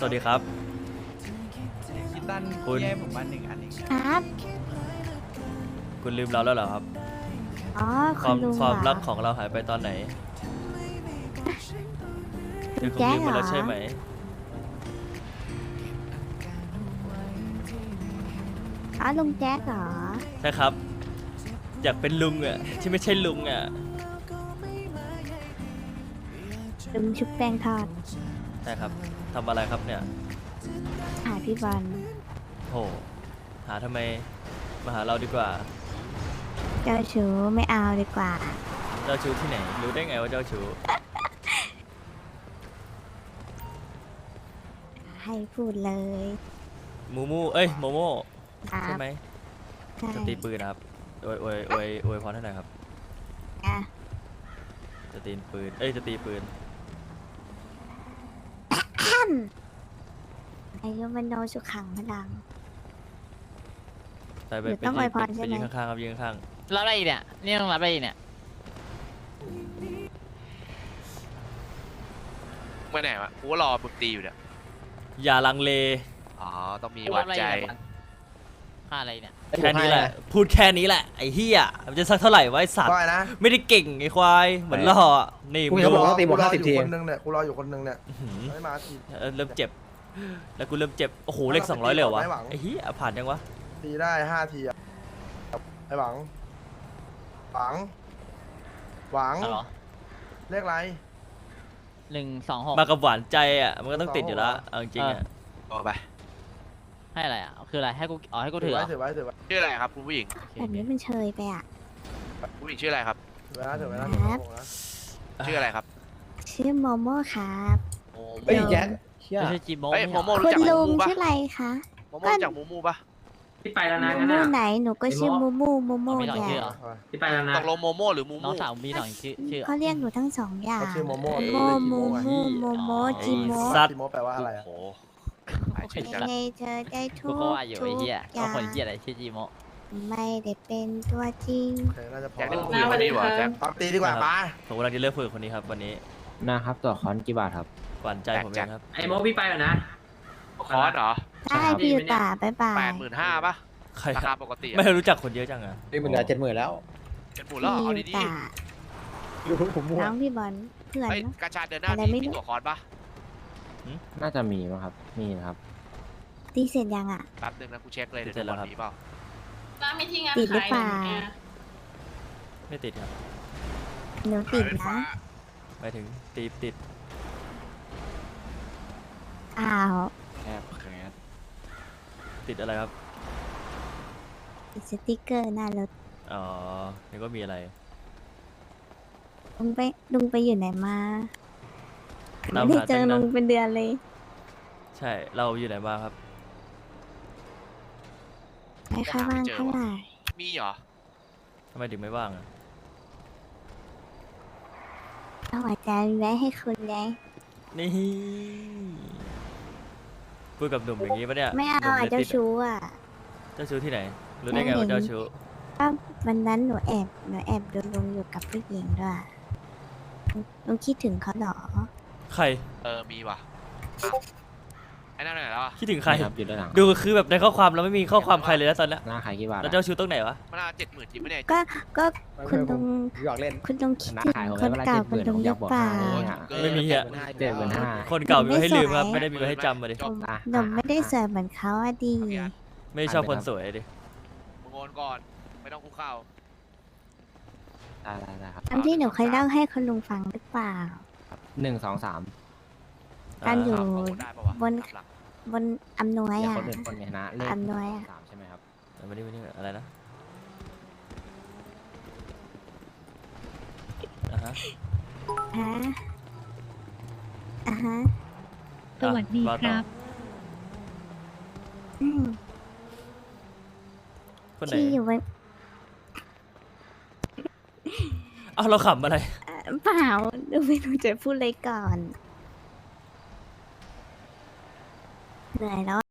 สวัสดีครับ คิดตันคุณ แย่ผมมาหนึ่งอันเองครับ คุณลืมเราแล้วเหรอครับ อ๋อคคุวามณลุงความเหรรัอกของเราหายไปตอนไหนคุคือคุณณแจ๊ลืคมเหไปรอแล้วใช่ไหม อ๋อลุงแจ๊คเหรอ ใช่ครับ อยากเป็นลุงอะที่ไม่ใช่ลุงอะลุงชุบแป้งทอดใช่ครับ ทำอะไรครับเนี่ยหาพี่บอลโหหาทำไม มาหาเราดีกว่า เจ้าชู้ไม่เอาดีกว่า เจ้าชู้ที่ไหน รู้ได้ไงว่าเจ้าชู้ ให้พูดเลยมูมู เอ้ยโมโม่ครัใช่บไหมใช่จะตีปืนนะครับอวยอวยอวยอวยพรให้หน่อยครับ อะจะตีปืน เอ้ยจะตีปืน อายุมันโนสุขังพลัง ไปไปหรือไปต้องยิอวยงพไปรใช่ไปไหมยิงข้างๆครับยิงข้างรับอะไรอีกเนี่ย นี่ต้องรับอะไรอีกเนี่ยเมื่อไหร่วะกูก็รอมึงตีอยู่เนี่ย ๆอย่าลังเล อ๋อ ต้องมีกูหวัรับดอะไรใจอีกเนี่ยค่าอะไรเนี่ย แค่นี้แหละ พูดแค่นี้แหละ ไอ้เฮียมันจะสักเท่าไหร่วะไอ้สัตว์ ว่าไงนะไม่ได้เก่งไอ้ควาย เหมือนล่ออะนี่กูมึงจะดูบอกว่าตีบวกกูรอห้าสิบอยู่ที คนนึงเนี่ยกูรออยู่คนนึงเนี่ยอื้อหือไม่มาทีเออเริ่มเจ็บ แล้วกูเริ่มเจ็บ โอ้โห เลขสองร้อยเลยเหรอวะไม่หวังไอ้เฮียผ่านยังวะ ตีได้ห้าทีอะไอ้หวัง หวัง หวังเอาเหรอเลขอะไร หนึ่งสองหก มากับหวานใจอะ มันก็ต้องติดอยู่แล้วเอาจริงๆอะเอาไป ให้อะไรอะ คืออะไร ให้กู อ๋อ ให้กูถืถืออเหรไว้อถือไว้ถือไว้ชื่ออะไรครับคุณผู้หญิงแบบนี้มันเชยไปอะผู้หญิงชื่ออะไรครับ ถือไว้นะถือไว้นะครับถือไว้นะชื่ออะไรครับชื่อโมโม่ครับโมเฮ้ยแจ็คเชี่ยไม่ใช่จีโมเฮ้ยโมโมคุรู้ณจักมูลุงมูปะชื่ออะไรคะโมโมรู้จักมูมูปะพี่ไปแล้วนะมูงั้นมูน่ะไหนหนูก็ชื่อมูมูมูมูมีสองเนี่ชื่อยเหรอเอาไปพี่ไปแล้วนะตกลงโมโมหรือมูน้อมูงสาวมีสองชื่อชื่อ เขาเรียกหนูทั้งสองอย่างเขาชื่อโมโม่โมหรือโมจิโม่อะโมโมโมไอ้จิโมสัตว์ จิโม่แปลว่าอะไรโอ้อะโห หายชื่อจังในเธอได้ทุกูกก็ว่าอยู่ทุไอ้กเหี้ยอเอาย่างคนเหี้ยอะไรชื่อจีโมไม่ได้เป็นตัวจริงโอเคน่าจะพอแจ็คได้คุยกับคนนี้วะแจ็คตามตีดีกว่าปะผมกำลังจะเลือกคุยกับคนนี้ครับวันนี้นะครับตัวคอนกี่บาทครับ หวานใจผมเองครับ ไอ้โมพี่ไปแล้วนะ คอร์สเหรอได้พี่ยูตาบ๊ายบายแปดหมื่นห้าปะใครราคคารับปกติอะไม่รู้จักคนเยอะจังอะนี่มันเหลือเจ็ดหมื่นแล้วเจ็ดหมื่นแล้วเหรอเอาดีตาดูผมมั่วน้องพี่บอลเพื่อๆนเฮ้ยเนอะ กาชาเดินหน้าอะไรมีไม่มีรู้ตัวคอร์สปะน่าจะมีมั้งครับ มีนะครับ ตีเสร็จยังอะ แป๊บนึงนะกูเช็คเลยเดี๋ยวเสร็จแล้วครับมีเปล่าร้านมีที่งานติดหรือขายเปล่านี่ยไม่ติดครับหนูติดนะ หมายถึงตีติดอ้าวแคบแคสติดอะไรครับ ติดสติกเกอร์หน้ารถอ๋อนึกว่ามีอะไร ลุงไปลุงไปอยู่ไหนมาตามไม่หาได้เจอตั้งนานลุงเป็นเดือนเลย ใช่ เราอยู่ไหนมาครับ ไม่ค่อยว่างเท่าไหร่มีเหรอทำไมถึงไม่ว่างอะเอาหัวใจไว้ให้คุณไงนี่พูดกับหนุ่มอย่างนี้ปะเนี่ยไม่เอาหนุ่อะลยเจ้าติดชู้อะเจ้าชู้ที่ไหน รู้ได้ไงว่าเจ้าชู้ก็วันนั้นหนูแอบหนูแอบดูลุงอยู่กับผู้หญิงด้วยลุงคิดถึงเขาเหรอ ใคร เออมีว่ะ อะไอ้นั่นไปไหนแล้วอะคิดถึงใคร ครับอยู่ด้านหลังดูคือแบบในข้อความเราไม่มีข้อความใครเลยนะตอนเนี้ยหน้าขายกี่บาทแล้วอะเจ้าชู้ตรงไหนวะ มันน่าเจ็ดหมื่นจริงไหมเนี่ยก็ก็คุณลุงหยอกเล่นคุณลุงคิดหน้าถึงขายของคนเวลาเก่าเจ็ดหคุณมื่นลุงผมหอรืยาอกเปล่าบอกให้ไม่มีอะ เจ็ดหมื่นห้า คนเก่ามีไว้ให้ลืมครับไม่ไม่สวยได้มีไว้ให้จำมาดิจบอะหนูไม่ได้สวยเหมือนเขาอะดี ไม่ชอบคนสวยดิมึงโอนก่อนไม่ต้องคุกเข่าได้ได้ได้ครับอันที่หนูเคยเล่าให้คุณลุงฟังหรือเปล่า หนึ่งสองสาม การอยู่เอาโอนได้ปะวะบน หลัก บนอำนวยอย่าอะ คนอื่นคนไงนะเลขอำนวยอะ สามใช่ไหมครับเอามานี่มานี่อะไรนะอ่าฮะฮะอะฮะสวัสดีครับ อืมคนไหนที่อยู่บนเอ้าเราขำอะไรเอ่อเปล่าดูไม่รู้จะพูดเลยก่อน เห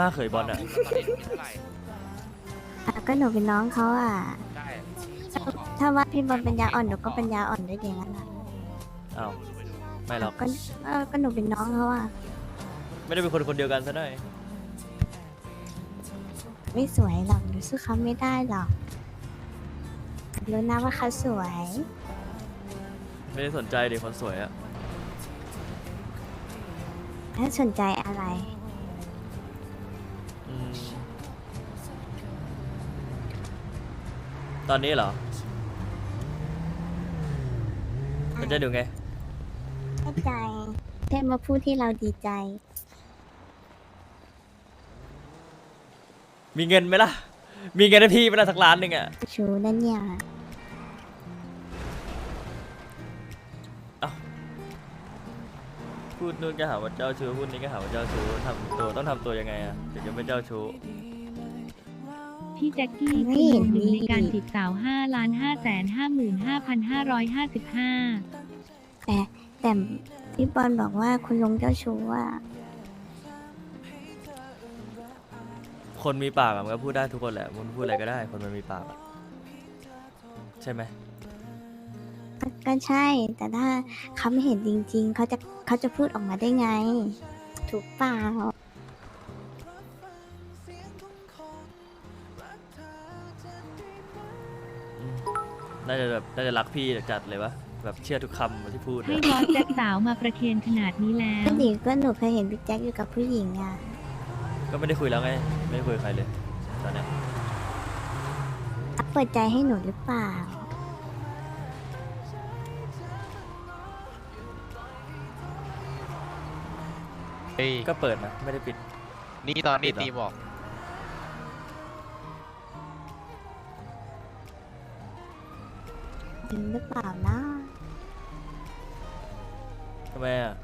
ป้าเขยบอลอะ ตอนนี้มีเท่าไหร่อะก็หนูเป็นน้องเขาอะได้สองของถ้าว่าพี่บอลเป็นยาอ่อนหนูก็เป็นยาอ่อนด้วยอย่างนั้นอะอ้าว ไม่หรอก ก็เออก็หนูเป็นน้องเขาอะ ไม่ได้เป็นคนคนเดียวกันซะหน่อย ไม่สวยหรอกหนูสู้เขาไม่ได้หรอกรู้นะว่าเขาสวย ไม่ได้สนใจเด็กคนสวยอะ ถ้าสนใจอะไร ตอนนี้เหรอมันจะดูไง เข้าใจแค่มาพูดที่เราดีใจ มีเงินไหมล่ะ มีเงินให้พี่ไหมล่ะสักล้านหนึ่งอะชูนั่นเนี่ยพูดนู่นก็หาว่าเจ้าชู้พูดนี้ก็หาว่าเจ้าชู้ทำตัวต้องทำตัวยังไงอะถึงจะไม่เจ้าชู้ พี่แจ็คกี้ไม่คือเห็หนนึ่งมี ในการจีบสาว5ล้าน5แสน55,555 แต่แต่พี่บอลบอกว่าคุณลุงเจ้าชู้อะคนมีปากอะมันก็พูดได้ทุกคนแหละมันพูดอะไรก็ได้ คนมันมีปากอะใช่ไหมก็ก็ใช่ แต่ถ้าเขาไม่เห็นจริง ๆ เขาจะเขาจะพูดออกมาได้ไง ถูกเปล่า น่าจะแบบน่าจะรักพี่จัดเลยวะแบบเชื่อทุกคำที่พูดเลให้ยบอสแจ็คสาวมาประเคนขนาดนี้แล้วก็ดีก็หนูเคยเห็นพี่แจ็คอยู่กับผู้หญิงอะ ก็ไม่ได้คุยแล้วไง ไม่ได้คุยกับใครเลยตอนเนี้ยเขาเปิดใจให้หนูหรือเปล่า เฮ้ยก็เปิดนะไม่ได้ปิด นี่ตอนนี้ปิดเหรอตีบอก จริงหรือเปล่านะทำไมอะ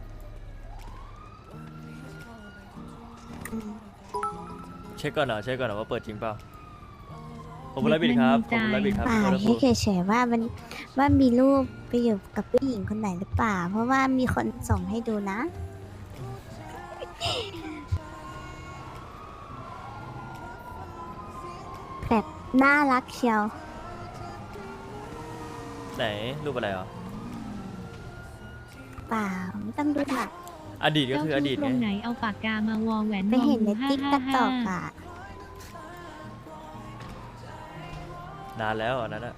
เช็คก่อนเหรอเช็คก่อนเหรอว่าเปิดจริงเปล่าผมคุณไลฟ์บิดครับผมคุณไลฟ์บิดครับเปล่าคนละแค่พูดเฉยๆว่ามันว่ามีรูปไปอยู่กับผู้หญิงคนไหนหรือเปล่า เพราะว่ามีคนส่งให้ดูนะ แบบน่ารักเชียว ไหนรูปอะไรเหรอเปล่าไม่ต้องดูหนักอดีตก็เจ้าคืออชู้ดีตตรไงงไหนเอาปากกามาวอแหวนไปงอเห็นในงูติ๊กต็อก555อะนานแล้วอันนั้นอะ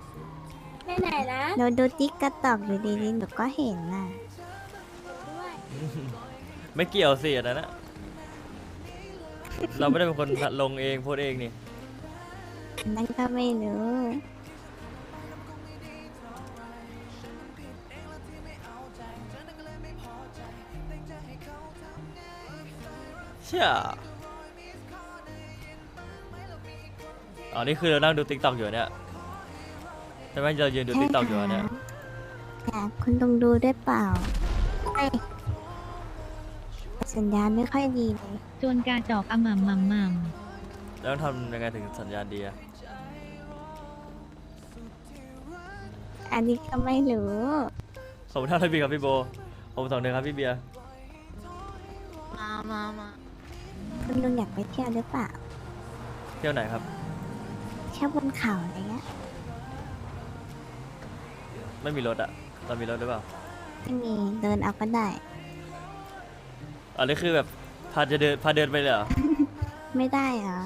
ไปไหนนะเราดูติ๊กตอกอยู่ดีๆหนูก็เห็นน่ะไม่เกี่ยวสิอันนั้นอะเราไม่ได้เป็นคนลงเองโพสต์เองนี่นั่นก็ไม่รู้ เชื่ออ๋อนี่คือเรานั่งดูติ๊กต็อกอยู่เนี่ยใช่ไหมเรายืนดูติ๊กต็อกอยู่อะเนี่ยแต่คุณต้องดูด้วยเปล่าไม่สัญญาณไม่ค่อยดีเลยจนกาจอกอมัมมัมมัมแล้วต้องทำยังไงถึงสัญญาณดีอะอันนี้ก็ไม่รู้ขอบคุณท่านพี่ครับพี่โบผมสองหนึ่งครับพี่เบียร์ มามามา คุณลุงอยากไปเที่ยวหรือเปล่า เที่ยวไหนครับ เที่ยวบนเขาอะไรเงี้ยไม่มีรถอะเรามีรถหรือเปล่าไม่มีเดินเอาก็ได้อันนี้คือแบบพาจะเดินพาเดินไปเลยเหรอไม่ได้เหรอ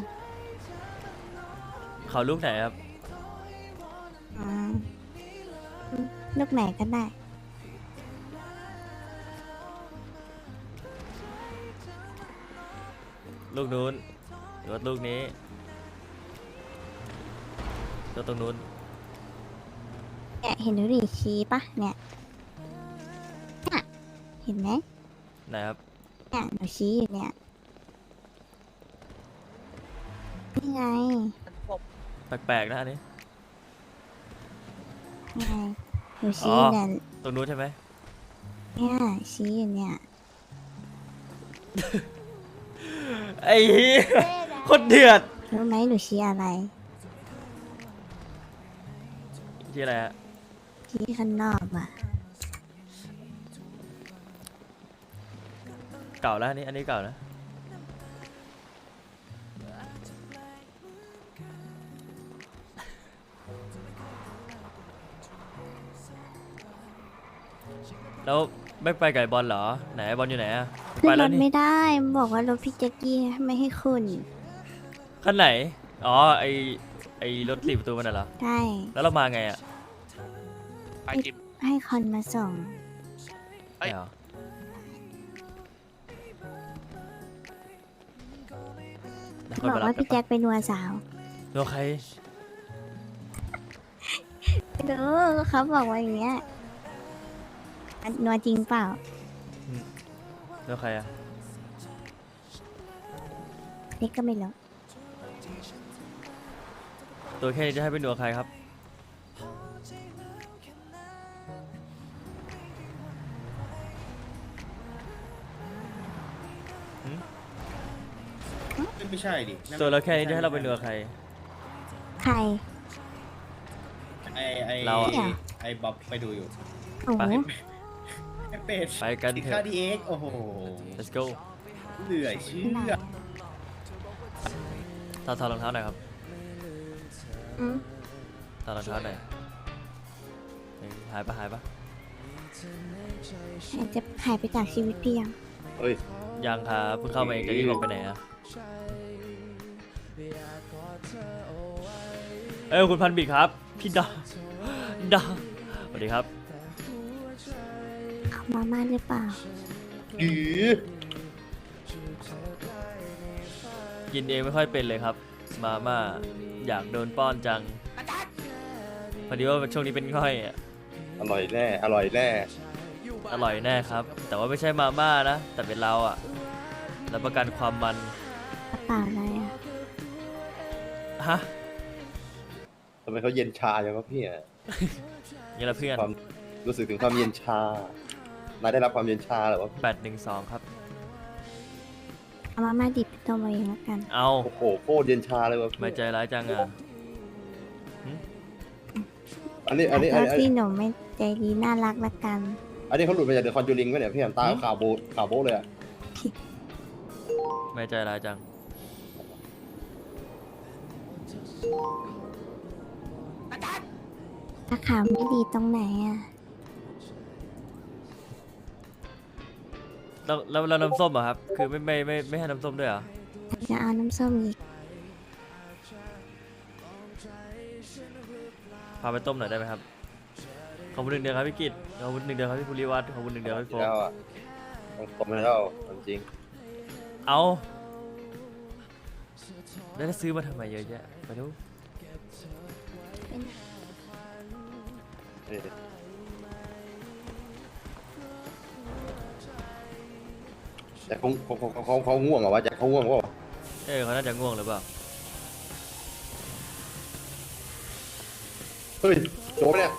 เขาลูกไหนครับอืมลูกไหนก็ได้ ลูกนู้นหรือว่าลูกนี้ตัวตรงนู้นเนี่ยเห็นดูดิชี้ปะเนี่ยเนี่ยเห็นไหมไหนครับเนี่ยหนูชี้อยู่เนี่ยนี่ไงแปลกๆนะอันนี้ นี่ไงหนูชี้อ๋อเนี่ยตรงนู้นใช่ไหมเนี่ยชี้อยู่เนี่ย ไอ้คนเดือดรู้ไหมหนูชี้อะไรที่อะไรฮะชี้ข้างนอกอะเก่าแล้วนี่อันนี้เก่าแล้วแล้วไม่ไปไก่บอลเหรอไหนบอลอยู่ไหนอะ ขึ้ไปนรแล้วถนี่ไม่ได้บอกว่ารถพี่แจ็กกี้ไม่ให้ขึ้นขั้นไหน อ๋อ ไอไอรถสี่ประตูมันน่ะเหรอได้แล้วเรามาไงอะไปจิมให้คอนมาส่งเอ้ยไม่เหรอแล้วค่อยบอกไปรัว่าบพี่กันแจ็ปะคเป็นนัวสาวเดี๋ยวใครไม่รู้เขาบอกว่าอย่างเงี้ยอันนัวจริงเปล่าเดี๋ยวใครอะนี่ก็ไม่รู้ตัวแค่นี้จะให้เป็นหนัวใครครับ ไม่ใช่ดิตัวเราแค่นี้จะให้เราเป็นหนัวใคร ใคร ไอไอเราอะ ไอบ๊อบไปดูอยู่ โอ้โห ไป ไอเป็ดไปกันติดเถค่าอะดีเอ็กโอ้โห let's go เหนื่อยเชื่อถอดถอดรองเท้าหน่อยครับอืมถอดรองเท้าหน่อยเฮ้ยหายปะหายปะหายจะหายไปจากชีวิตพี่ยังเฮ้ย ยังครับเพิ่งเข้ามาเองจะรีบออกไปไหนอะเอ้ยคุณพันบิกครับ พี่ดาดาสวัสดีครับ เขามาม่าหรือเปล่า อือกินเองไม่ค่อยเป็นเลยครับ มาม่าอยากโดนป้อนจังพอดีว่าช่วงนี้เป็นง่อยอะอร่อยแน่ อร่อยแน่ อร่อยแน่ครับ แต่ว่าไม่ใช่มาม่านะ แต่เป็นเราอะรับประกันความมันกระเป๋าอะไรอะฮะทำไมเขาเย็นชาอย่างวะพี่อะนี่ละเพื่อนความรู้สึกถึงความเย็นชา นายได้รับความเย็นชาเหรอวะแปดหนึ่งสองครับ เอามาม่าดิบไปต้มเอาเองแล้วกัน เอาโอ้โหโคตรเย็นชาเลยวะพี่ไม่ใจร้ายจังอะอันนี้อันนี้อันถ้านี้ พี่หนุ่มไม่ใจดีน่ารักละกัน อันนี้เขาหลุดมาจากเดอะคอนจูริงไหมเนี่ยพี่แอมตาขาวโบขาวโบเลยอะไม่ใจร้ายจังถ้าขาวไม่ดีตรงไหนอะ แล้วแล้วแล้วน้ำส้มเหรอะครับ คือไม่ไม่ไม่ไม่ให้น้ำส้มด้วยเหรอ จะเอาน้ำส้มอีกพาไปต้มหน่อยได้ไหมครับ ขอบคุณหนึ่งเดือนครับพี่กิตขอบคุณหนึ่งเดือนครับพี่ภูริวัฒน์ขอบคุณหนึ่งเดือนครับพี่โฟกแล้วอะต้องตบไปแล้วจริง เอาแล้วจะซื้อมาทำไมเยอะแยะไปดูเออ แต่เขาเขาเขาเขาเขาง่วงเหรอวะแจ็คเขาง่วงวะเออเขาน่าจะง่วงหรือเปล่าเฮ้ยโจ้เนี่ย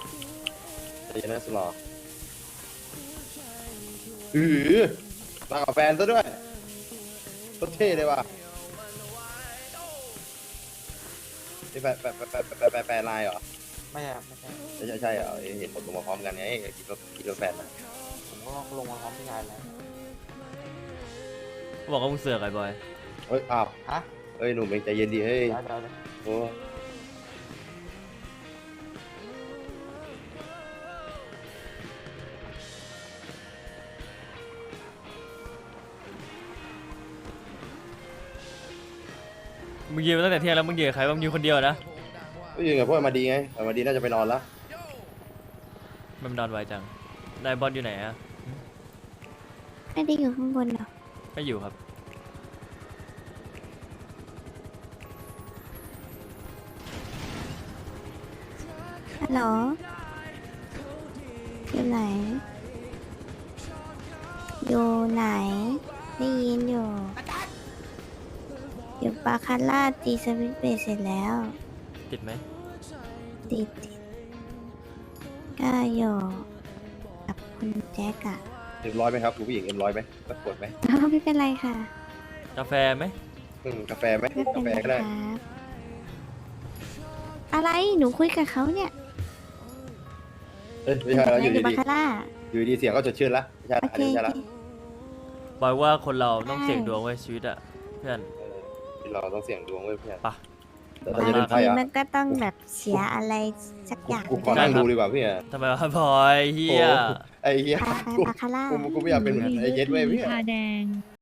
ใจเย็นนะสลออือมากับแฟนซะด้วยโคตรเท่เลยว่ะนี่แฟนแฟนแฟนแฟนแฟนแฟนแฟนไลน์เหรอ ไม่ใช่ไม่ใช่ใช่ใช่ใช่เหรอเอ้ยเห็นหมดลงมาพร้อมกันไงคิดว่าคิดว่าแฟนนะผมก็ลงมาพร้อมพี่ชายแล้ว บอกว่ามึงเสือกไอ้บอยเฮ้ยอ้าวฮะเฮ้ยหนุ่มเองใจเย็นดีเฮ้ยเดี๋ยวเดี๋ยวเดี๋ยวโอ้มึงยืนมาตั้งแต่เที่ยงแล้วมึงยืนกับใครบ้างมึงยืนคนเดียวนะก็ยืนกับพวกมาดีไงมาดีน่าจะไปนอนแล้วมันนอนไวจังนายบอลอยู่ไหนอะไม่ได้อยู่ข้างบนหรอก ไม่อยู่ครับ ฮัลโหลอยู่ไหน อยู่ไหน ได้ยินอยู่ อยู่ปาคาร่าตีสวิตช์เบสเสร็จแล้ว ติดไหมติดติดก็อยู่กับคุณแจ็คอะ เอ็มร้อยไหมครับคุณผู้หญิงเอ็มร้อยไหมสักขวดไหมไม่เป็นไรค่ะกาแฟไหมอืมกาแฟไหมไม่กาเป็นแฟไรก็ได้ ครับอะไรหนูคุยกับเขาเนี่ยเอ้ยไม่ใช่แล้วอยู่อยู่บาดีคาร่าๆอยู่ดีๆเสียงก็สดชื่นละไม่ใช่โอละอันเคนี้ไม่ใช่โอละเค บอยว่าคนเราต้องใช่เสี่ยงดวงไว้ชีวิตอะเพื่อน เออที่เราต้องเสี่ยงดวงไว้เพื่อน ปะโอ แต่บาถ้าจะเป็นงไพ่ทีอะมันก็ต้องแบบเสียอะไรสักอย่างกูขอนั่งดูดีกว่าพี่อะทำไมวะพลอยเฮียโอ้ไอ้เหี้ยไปไปกูบาคาร่ากูกูไม่อยากเป็นเหมือนไอ้เย็ดเว้ยพี่ชาแดง